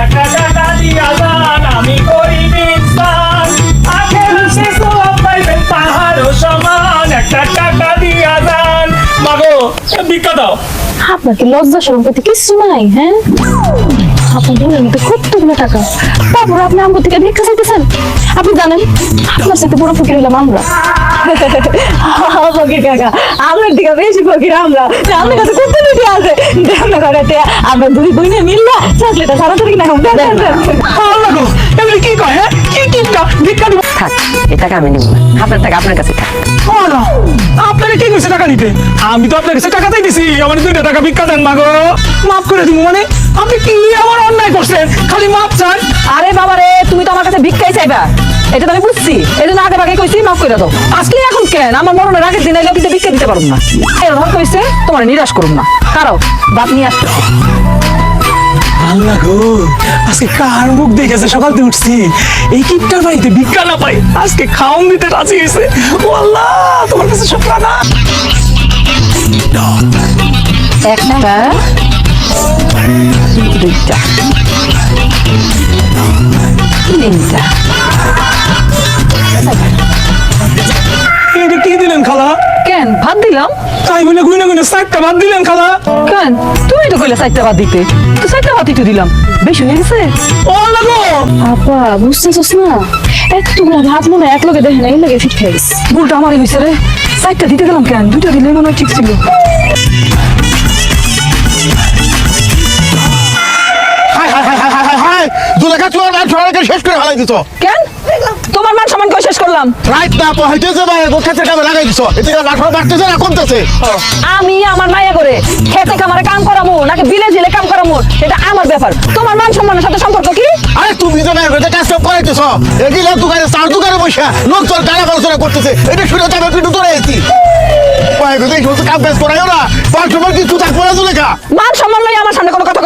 একটা টাকা দিয়া যান আমি গরিব ইনসান আখের শেষ পাইবেন পাহাড়ও সমান একটা টাকা দিয়া যান মাগো দাও আপনার কি লজ্জা সম্পত্তি কিছু নাই হ্যাঁ আপনার বোনের মধ্যে কতগুলো টাকা। তারপর আপনি আমার থেকে ভিক্ষা চাইতেছেন। আপনি জানেন আপনার সাথে বড় ফকির হলাম আমরা। ফকির কাকা আমার দিকে বেশি ফকির আমরা। আমার কাছে কত বেশি আছে? দেখুন করাতে আমরা দুই বইনে মিললা চকলেটটা সারা ধরে কিনা গো এগুলি কি কয় হ্যাঁ? কি ভিক্ষা ভিক্ষা দিব থাক এ টাকা আমি নিব আপনার টাকা আপনার কাছে থাক। আপনারা কি কইছে টাকা নিতে? আমি তো আপনার কাছে টাকা চাইতেছি আমার দুইটা টাকা ভিক্ষা দেন মাগো। মাফ করে দিব মানে আপনি কি আমার অন্যায় করছেন? খালি মাফ চান। আরে বাবা রে তুমি তো আমার কাছে ভিক্ষাই চাইবা। এটা তো আমি বুঝছি এই জন্য আগে ভাগে কইছি মাফ করে দাও। আজকে এখন কেন? আমার মরণের আগের দিন এলে কিন্তু ভিক্ষা দিতে পারব না। এরকম কইছে তোমার নিরাশ করুন না। কারও বাপ নিয়ে আসতেছে। আল্লাহ গো, আজকে কার মুখ দেখেছে? সকাল থেকে উঠছি। এই কিপটার বাড়িতে ভিক্ষা না পাই, আজকে খাওন দিতে রাজি হয়েছে। ও আল্লাহ, তোমার কাছে শুক্রানা একটা, দুইটা, তিনটা। তাই বলে গুনে গুনে চারটা বাদ দিলেন খালা। কেন? তুমি তো কইলে চারটা বাদ দিতে। তো চারটা বাদ দিতে দিলাম। বেশি হয়ে গেছে? ও লাগো! আপা বুঝতেছিস না? এতগুলো ভাত মনে এক লগে দেখে না এই লগে ফিট ফেস গেছে। ভুলটা আমারই হয়েছে রে। চারটা দিতে গেলাম কেন? দুইটা দিলে মনে হয় ঠিক ছিল। দুলেখা চুয়ার আর ছড়াকে শেষ করে ফেলাই দিছ। কেন? তোমার মান সম্মান শেষ করলাম। রাইট না পহাইতেছে ভাই গো ক্ষেত্রে কামে লাগাই দিছ। এদিকে লাঠর বাড়তেছে না কমতেছে। আমি আমার মায়া করে খেতে কামারে কাম করামু নাকি বিলে জিলে কাম করামু এটা আমার ব্যাপার। তোমার মান সম্মানের সাথে সম্পর্ক কি? আরে তুমি তো ভাই কাজ সব করাইতেছ এদিকে দোকানে চার দোকানে বসে গালা করতেছে এটা শুনে তো আমি একটু দূরে আছি গো এই কাম কাজ করাইও না পাঁচ সময় কিছু থাকব না মান সম্মান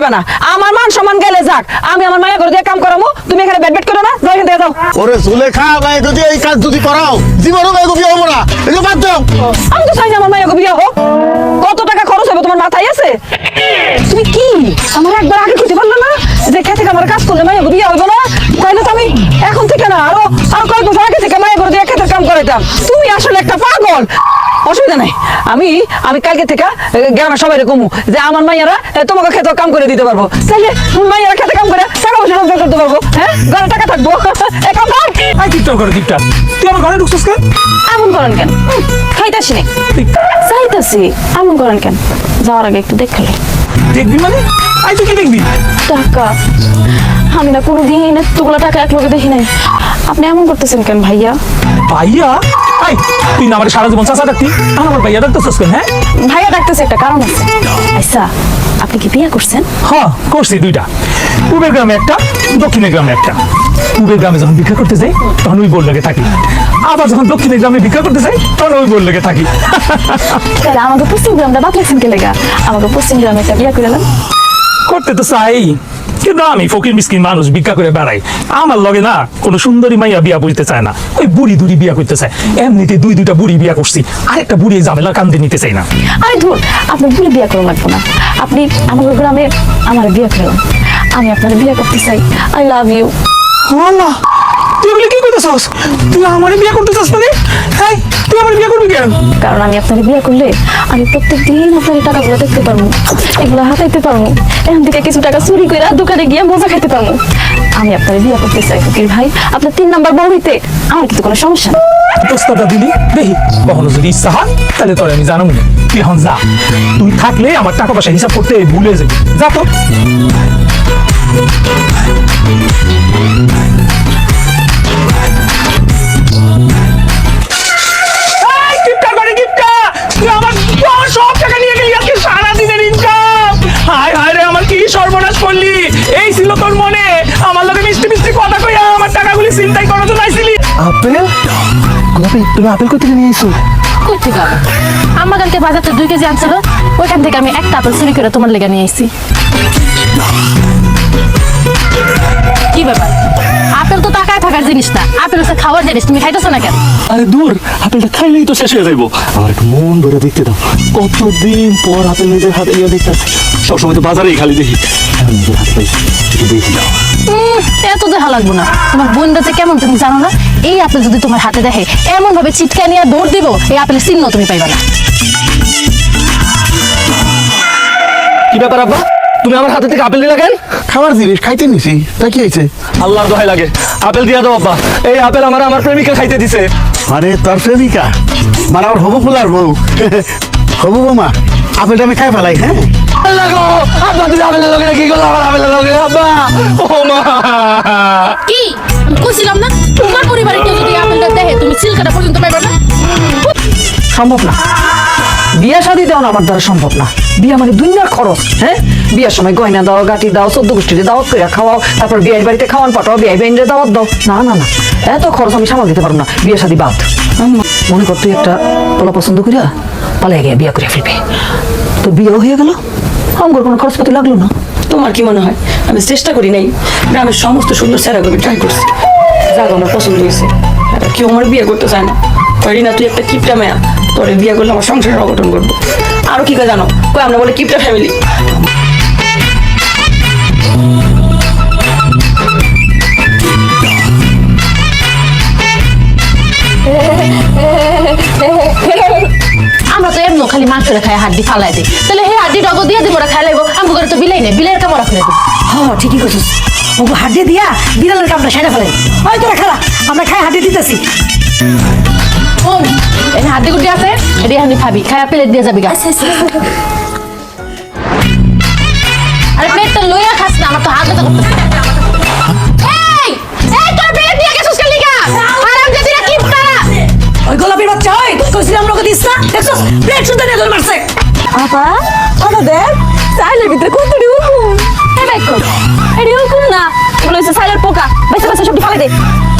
আমার কইবে না। আমার মান সম্মান গেলে যাক। আমি আমার মায়া করে দিয়ে কাম করামু। তুমি এখানে ব্যাট ব্যাট করো না যাও এখান থেকে যাও। ওরে সুলেখা ভাই যদি এই কাজ যদি করাও জীবনও ভাই বিয়ে হব না। এই যে বাদ দাও। আমি তো চাই না আমার মায়া বিয়ে হোক। কত টাকা খরচ হবে তোমার মাথায় আছে? তুমি কি? আমার একবার আগে কইতে পারল না যে খেতে কামার কাজ করলে মায়া বিয়ে হইব না? তাইলে তো আমি এখন থেকে না আরও আরও কয়েক বছর আগে থেকে মায়া করে দিয়ে খেতের কাম করাইতাম। তুমি আসলে একটা পাগল। অসুবিধা নাই। আমি আমি কালকে থেকে গ্রামের সবাই কমু যে আমার মাইয়ারা তোমাকে খেতে কাম করে দিতে পারব। তাইলে মাইয়ারা খেতে কাম করে টাকা পয়সা রোজগার করতে পারব হ্যাঁ? ঘরে টাকা থাকব। কাম কর। আই করে তুই আমার ঘরে ঢুকছিস কেন? এমন করেন কেন? খাইতাছি না। চাইতাছি এমন করেন কেন? যাওয়ার আগে একটু দেখলে দেখবি মানে? আই তুই কি দেখবি? টাকা। আমি না কোনো দিন এতগুলো টাকা এক লগে দেখি নাই। আপনি এমন করতেছেন কেন ভাইয়া? ভাইয়া? আই তুই না আমার সারা জীবন চাচা ডাকতি? আমার ভাইয়া ডাকতেছিস কেন হ্যাঁ? ভাইয়া ডাকতেছে একটা কারণ আছে। আচ্ছা আপনি কি বিয়ে করছেন? হ্যাঁ করছি দুইটা। পূবের গ্রামে একটা দক্ষিণের গ্রামে একটা। পূবের গ্রামে যখন ভিক্ষা করতে যাই তখন ওই বোর লেগে থাকি। আবার যখন দক্ষিণের গ্রামে ভিক্ষা করতে যাই তখন ওই বোর লেগে থাকি। আমাকে পশ্চিম গ্রামটা বাদ লাগছেন কে লেগা আমাকে পশ্চিম গ্রামে একটা বিয়ে করে করতে তো চাই কিন্তু আমি ফকির মিসকিন মানুষ ভিক্ষা করে বেড়াই। আমার লগে না কোনো সুন্দরী মাইয়া বিয়া বলতে চায় না। ওই বুড়ি দুড়ি বিয়া করতে চায়। এমনিতে দুই দুইটা বুড়ি বিয়া করছি। আরেকটা বুড়ি ঝামেলা কান্দে নিতে চাই না। আরে ধুর আপনি ভুলে বিয়া করুন লাগবো না। আপনি আমার গ্রামে আমার বিয়ে করেন। আমি আপনার বিয়া করতে চাই। I love you. আল্লাহ তুই কি করতেছস? তুই আমার বিয়া করতে চাস মানে? তুই আমার বিয়ে করবি কেন? কারণ আমি আপনার বিয়ে করলে আমি প্রত্যেক দিন আপনার এই টাকাগুলো দেখতে পারব এগুলো হাতাইতে পারব এখান থেকে কিছু টাকা চুরি করে দোকানে গিয়ে মজা খেতে পারব। আমি আপনার বিয়ে করতে চাই ফকির ভাই। আপনার তিন নাম্বার বউ হইতে আমার কিন্তু কোনো সমস্যা নেই। প্রস্তাবটা দিলি? দেখি কখনো যদি ইচ্ছা হয় তাহলে তোর আমি জানাব না। তুই এখন যা। তুই থাকলে আমার টাকা পয়সা হিসাব করতে ভুলে যাবি। যা তো। সর্বনাশ করলি? এই ছিল তোর মনে? আমার লোকে মিষ্টি মিষ্টি কথা কইয়া আমার টাকাগুলি চিন্তাই করার জন্য আইছিলি। আপেল? গোলাপি তুমি আপেল কোথা থেকে নিয়ে এসো? কই থেকে আমার কালকে বাজারতে দুই কেজি আনছিল ওইখান থেকে আমি একটা আপেল চুরি করে তোমার লেগে নিয়ে আসছি কি ব্যাপার? আপেল তো টাকায় থাকার জিনিস না। আপেল হচ্ছে খাওয়ার জিনিস তুমি খাইতেছো না কেন? আরে দূর আপেলটা খাইলেই তো শেষ হয়ে যাইবো। আমার একটু মন ভরে দেখতে দাও। কতদিন পর আপেল নিজের হাতে নিয়ে দেখতেছি। সবসময় তো বাজারেই খালি দেখি। নিজের হাতে পাইছি। দেখি দাও। এত দেখা লাগবো না। তোমার বোনটা যে কেমন তুমি জানো না? এই আপেল যদি তোমার হাতে দেখে এমন ভাবে চিটকা নিয়ে দৌড় দিব এই আপেলের চিহ্ন তুমি পাইবা না। কি ব্যাপার আব্বা? তুমি আমার হাতে থেকে আপেল দিলা কেন? খাবার জিনিস খাইতে নিছি। তা কি হয়েছে? আল্লাহর দোহাই লাগে। আপেল দিয়া দাও আব্বা। এই আপেল আমার আমার প্রেমিকা খাইতে দিছে। মানে তোর প্রেমিকা? মানে আমার হবু ফুলার বউ। হবু বৌমা আপেলটা আমি খাই ফেলাই হ্যাঁ? আল্লাহ গো আব্বা তুমি আপেলের লগে কি করল আমার আপেলের লগে আব্বা। ও মা। কি? কইছিলাম না তোমার পরিবারে কেউ যদি আপেলটা দেখে তুমি সিলকাটা পর্যন্ত পাইবা না? সম্ভব না। বিয়া শাদি দেওয়া আমার দ্বারা সম্ভব না। বিয়া মানে দুনিয়ার খরচ হ্যাঁ? বিয়ার সময় গয়না দাও, গাটি দাও, চোদ্দ গোষ্ঠীতে দাওয়াত করে খাওয়াও, তারপর বিয়ের বাড়িতে খাওয়ান, পাঠাও, বিয়ে বেঞ্জে দাওয়াত দাও। না না না। এত খরচ আমি সামাল দিতে পারব না। বিয়ে শাদি বাদ। মনে কর তুই একটা পোলা পছন্দ করিয়া পালাই গিয়ে বিয়া করে ফেলবি। তো বিয়েও হয়ে গেল? আমার কোনো খরচপাতি লাগল না? তোমার কি মনে হয়? আমি চেষ্টা করি নাই। গ্রামের সমস্ত সুন্দর স্যারাগুলো ট্রাই করছি। যাক, আমার পছন্দ হয়েছে। কেউ আমার বিয়ে করতে চায় না। করি না তুই একটা কিপটা মেয়া। তোরে বিয়ে করলে আমার সংসারের অঘটন করব। আরও কি জানো? কই আমরা বলে কিপটা ফ্যামিলি আমরা তো এমন খালি মাংসরে খাই হাড্ডি ফালাই দিই। তাহলে হে হাড্ডি ডগো দিয়ে দিব খাই লাগবো করে তো বিলাই নেই বিলের কামড়া ফেলে দিই হ্যাঁ ঠিকই করছিস ওকে হাড্ডি দিয়া বিড়ালের কামটা সেরে ফেলেন ওই তোরা খারা আমরা খাই হাড্ডি দিতেছি। শোন এই হাড্ডি গুড্ডি আছে এটি হানি খাবি খায়া প্লেট দিয়ে যাবি গা। আরে প্লেটটা লইয়া খাস না আমার তো হাত ব্যথা করতেছে। এই এই তোর প্লেট দিয়ে গেছিস কাল লিগা আরাম দে দিরা কি পারা ওই গোলাপির বাচ্চা ওই কইছিলাম লোকে দিস না দেখছস? প্লেট শুনতে নিয়ে ধরে মারছে। আপা ওটা দেখ চাইলের ভিতরে কত এই বাইক কর এডি না। এগুলো হচ্ছে সাইলের পোকা। বেঁচে বেঁচে সবটি ফালাই দে।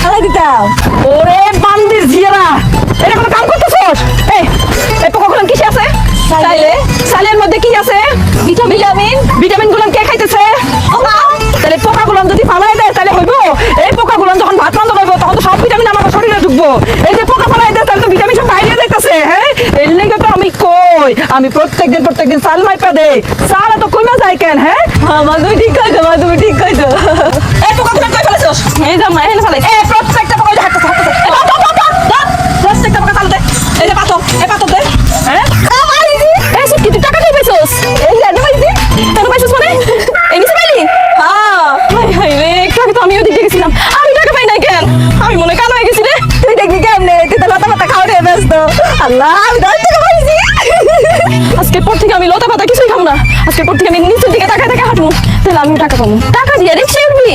খালাই দিতাম। ওরে বান্দির জিয়ারা। এটা কোনো কাম করতেছস? এই এই পোকাগুলো কিসে আছে? তাইলে সালের মধ্যে কি আছে? ভিটামিন। ভিটামিন। গুলো কে খাইতেছে? তাহলে পোকাগুলো যদি ফালাই দেয় তাহলে হইব? এই পোকাগুলো যখন ভাত রান্না করব তখন তো সব ভিটামিন আমার শরীরে ঢুকবো। এই যে পোকা ফালাই দেয় তাহলে তো ভিটামিন সব বাইরে যাইতেছে হ্যাঁ? কই? আমি প্রত্যেকদিন প্রত্যেকদিন সাল মাইপা দেই। সাল তো কমে যায় কেন হ্যাঁ আমার তুমি ঠিক কইছো মা তুমি ঠিক কইছো। এই পোকাগুলো কই ফেলেছস এই যে মা এনে ফেলে এই প্রত্যেকটা পোকা যে হাঁটতেছে হাঁটতেছে এই পাতো পাতো প্রত্যেকটা পোকা তালতে এই যে পাতো এই পাতো দে। হ্যাঁ? এই সব কি টাকা খাই পাইছস? এই যে আনি পাইছি টাকা পাইছস মানে? এই পাইলি? হ্যাঁ। হাই রে একটু আগে তো আমিও দিকে গেছিলাম। আমি টাকা পাই নাই কেন? আমি মনে কালো হয়ে গেছি রে। তুই দেখবি কেমনে? তুই তো লতা পাতা খাওয়া নিয়ে ব্যস্ত। আল্লাহ আজকের পর থেকে আমি নিচের দিকে তাকায় তাকায় হাঁটবো। তাহলে আমি টাকা পাবো। টাকা দিয়ে রিক্সা উঠবি?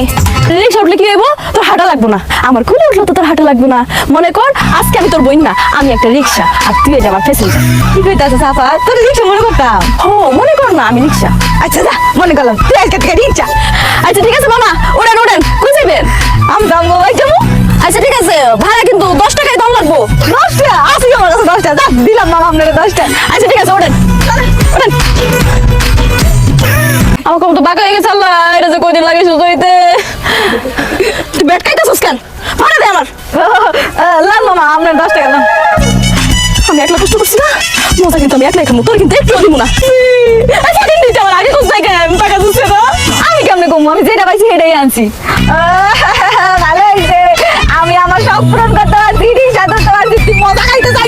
রিক্সা উঠলে কি হইব? তোর হাঁটা লাগবো না। আমার খুলে উঠল তো তোর হাঁটা লাগবো না। মনে কর, আজকে আমি তোর বই না, আমি একটা রিক্সা আর তুই এটা আমার ফেসিলিটি কি কইতাছিস আপা তোর রিক্সা মনে করতাম? ও, মনে কর না আমি রিক্সা। আচ্ছা যা, মনে করলাম। তুই আজকে থেকে রিক্সা। আচ্ছা ঠিক আছে মামা ওড়েন ওড়েন কই যাবেন আমি যাব ওই যাব। আচ্ছা ঠিক আছে, ভাড়া কিন্তু দশ টাকায় দাম লাগবো। দশ টাকা? আসি আমার কাছে দশ দিলাম মামা আপনাকে দশ টাকা। আচ্ছা ঠিক আছে ওড়েন ওড়েন আমার কম তো বাঁকা হয়ে গেছে, আল্লাহ, এটা যে কয়দিন লাগে সুস্থ হইতে। তুই বেট খাইতেছিস কেন? ভাড়া দে আমার। লাল মামা আপনার দশ টাকা না আমি একলা কষ্ট করছি না। মজা কিন্তু আমি একলাই তোর কিন্তু একটু দিব না। আমার আগে কোথায় কেন টাকা দিচ্ছে না। আমি কেমনে কমু আমি যেটা পাইছি সেটাই আনছি। ভালো হয়েছে। আমি আমার সব পূরণ করতে পারছি সাথে তো তুই মজা খাইতে না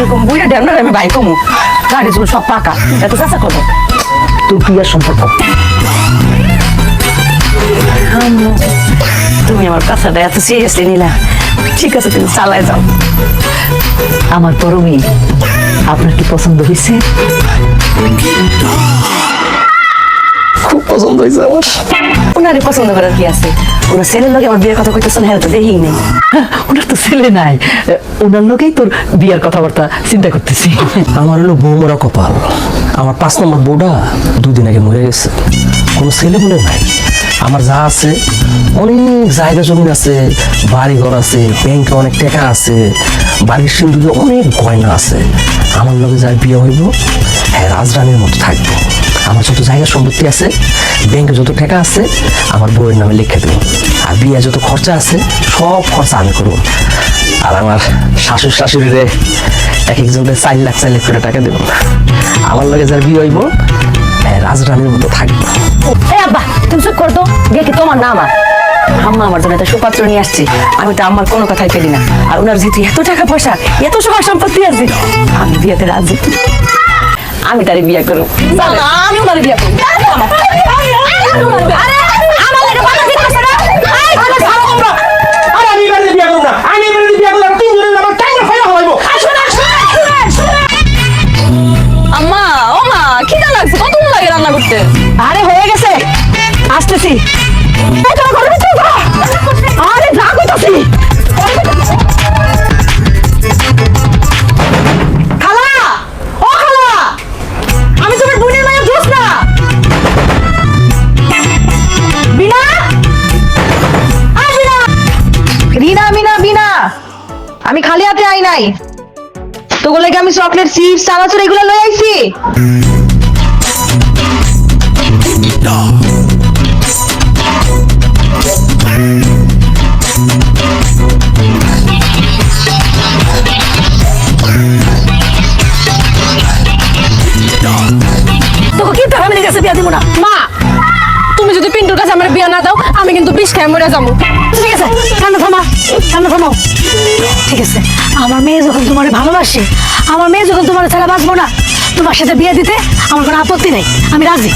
এরকম বইটা ড্যাম না আমি বাইক কমু? গাড়ি চলো সব পাকা। এত চেষ্টা করব তোর বিয়ের সম্পর্ক? তুমি আমার কথাটা এত সিরিয়াসলি নিলা। ঠিক আছে, তুমি চালায় যাও। আমার বড় মেয়ে আপনার কি পছন্দ হয়েছে খুব পছন্দ হয়েছে আমার ওনারে পছন্দ করার কি আছে ওনার ছেলের লোক আমার বিয়ের কথা কইতেছেন হ্যাঁ তো দেখি নেই ওনার তো ছেলে নাই ওনার লোকেই তোর বিয়ার কথাবার্তা চিন্তা করতেছি আমার হলো বউ মরা কপাল আমার পাঁচ নম্বর বউটা দুদিন আগে মরে গেছে কোনো ছেলে বলে নাই আমার যা আছে অনেক জায়গা জমি আছে বাড়ি ঘর আছে ব্যাংকে অনেক টাকা আছে বাড়ির সিন্ধুকে অনেক গয়না আছে আমার লগে যাই বিয়ে হইব হ্যাঁ রাজরানীর মতো থাকব জায়গা সম্পত্তি আছে ব্যাংকে যত টাকা আছে আমার বউয়ের নামে লিখে দেবো। আর বিয়ে যত খরচা আছে সব খরচা আমি করব। আর আমার শাশুড় শাশুড়িরে এক একজনের চার লাখ চার লাখ করে টাকা দেবো। আমার লগে যার বিয়ে হইব হ্যাঁ, রাজরানীর মতো থাকব। আব্বা তোমার না আম্মা আমার জন্য একটা সুপাত্র নিয়ে আসছে। আমি তো আমার কোনো কথাই ফেলি না। আর ওনার যেহেতু এত টাকা পয়সা এত সবার সম্পত্তি আছে। আমি বিয়েতে রাজি। আমি তারে বিয়ে করব। আমি ওনারে বিয়ে করব। আর আমি এবারে বিয়ে করব না। আমি এবারে বিয়ে করলে তিনজনের আমার টাইম ফাইনা হলাইবো আম্মা ও মা খিদা লাগছে কত লাগে রান্না করতে? আরে হয়ে গেছে। আসতেছি। আরে খালি হাতে আই নাই আমি চকলেট চিপস চানাচুর এগুলো লই আইছি। তোকে কি ফ্যামিলির কাছে বিয়া মা, তুমি যদি পিন্টুর কাছে আমার বিয়া না দাও, আমি কিন্তু বিষ খাই মরে যাব। ঠিক আছে কান্না থামা কান্না থামাও। ঠিক আছে আমার মেয়ে যখন তোমার ভালোবাসে আমার মেয়ে যখন তোমার ছাড়া বাঁচবো না তোমার সাথে বিয়ে দিতে আমার কোনো আপত্তি নেই আমি রাজি।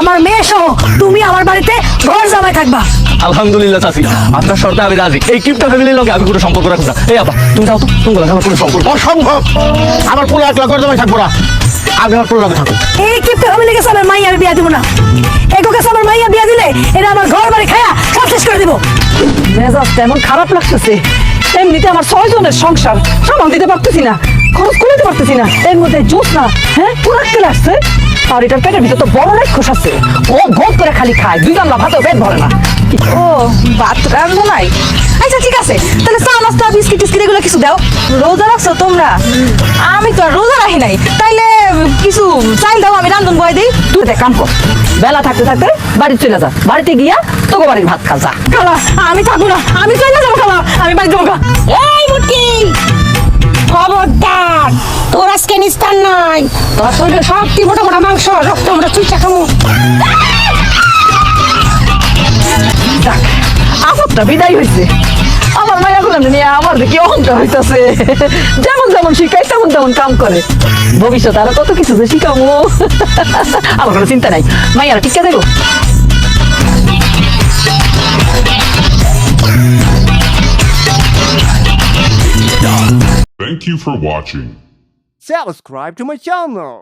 আমার মেয়ে সহ তুমি আমার বাড়িতে ঘর জামাই থাকবা। আলহামদুলিল্লাহ চাচি আপনার শর্তে আমি রাজি। এই কিপটা ফ্যামিলির লোকে আমি কোনো সম্পর্ক রাখব না। এই আপা তুমি যাও তো তুমি বলো আমার কোনো সম্পর্ক অসম্ভব! আমার পুরো এক লাখ করে জমাই থাকব না। আমি আমার পুরো লাখে থাকব। এই কিপ্টে ফ্যামিলি কাছে আমার মাইয়া বিয়া দিব না। এগো কাছে আমার মাইয়া বিয়া দিলে এটা আমার ঘর বাড়ি খায়া সব শেষ করে দিব। মেজাজ তেমন খারাপ লাগতেছে। এমনিতে আমার ছয় জনের সংসার সামাল দিতে পারতেছি না, খরচ করে দিতে পারতেছি না, এর মধ্যে জুস না হ্যাঁ? পুরাতে লাগছে আর এটার পেটের ভিতর তো বড় রাক্ষস আছে। ও ভোগ করে খালি খায়, দুই গামলা ভাতও পেট ভরে না। ও, ভাত রাখব নাই। আচ্ছা ঠিক আছে। তাহলে চা, নাস্তা, বিস্কিট, টিস্কিট এগুলো কিছু দাও। রোজা রাখছো তোমরা? আমি তো আর রোজা রাখি নাই। তাইলে কিছু চাইল দাও, আমি রান্ধন বয় দিই। তুই কাম কর। বেলা থাকতে থাকতে বাড়ি চলে যা। বাড়িতে গিয়া তোকে বাড়ির ভাত খা যা। আমি থাকব না। আমি চলে যাব খালা আমি বাড়ি যাব। এই মুটকি খবরদার! তোর আজকে নিস্তার নাই। তোর শরীরে সব মোটা মোটা মাংস, রক্ত আমরা চুইচা খামু। যাক বিদায় হয়েছে। আমার মায়া নিয়ে আমার দেখি অহংকার হইতাছে। যেমন যেমন শিখাই তেমন তেমন কাম করে। ভবিষ্যতে আরও কত কিছু যে শিখামো আমার কোনো চিন্তা নাই। মাইয়ারা ঠিক দেবো Thank you for watching. Subscribe to my channel.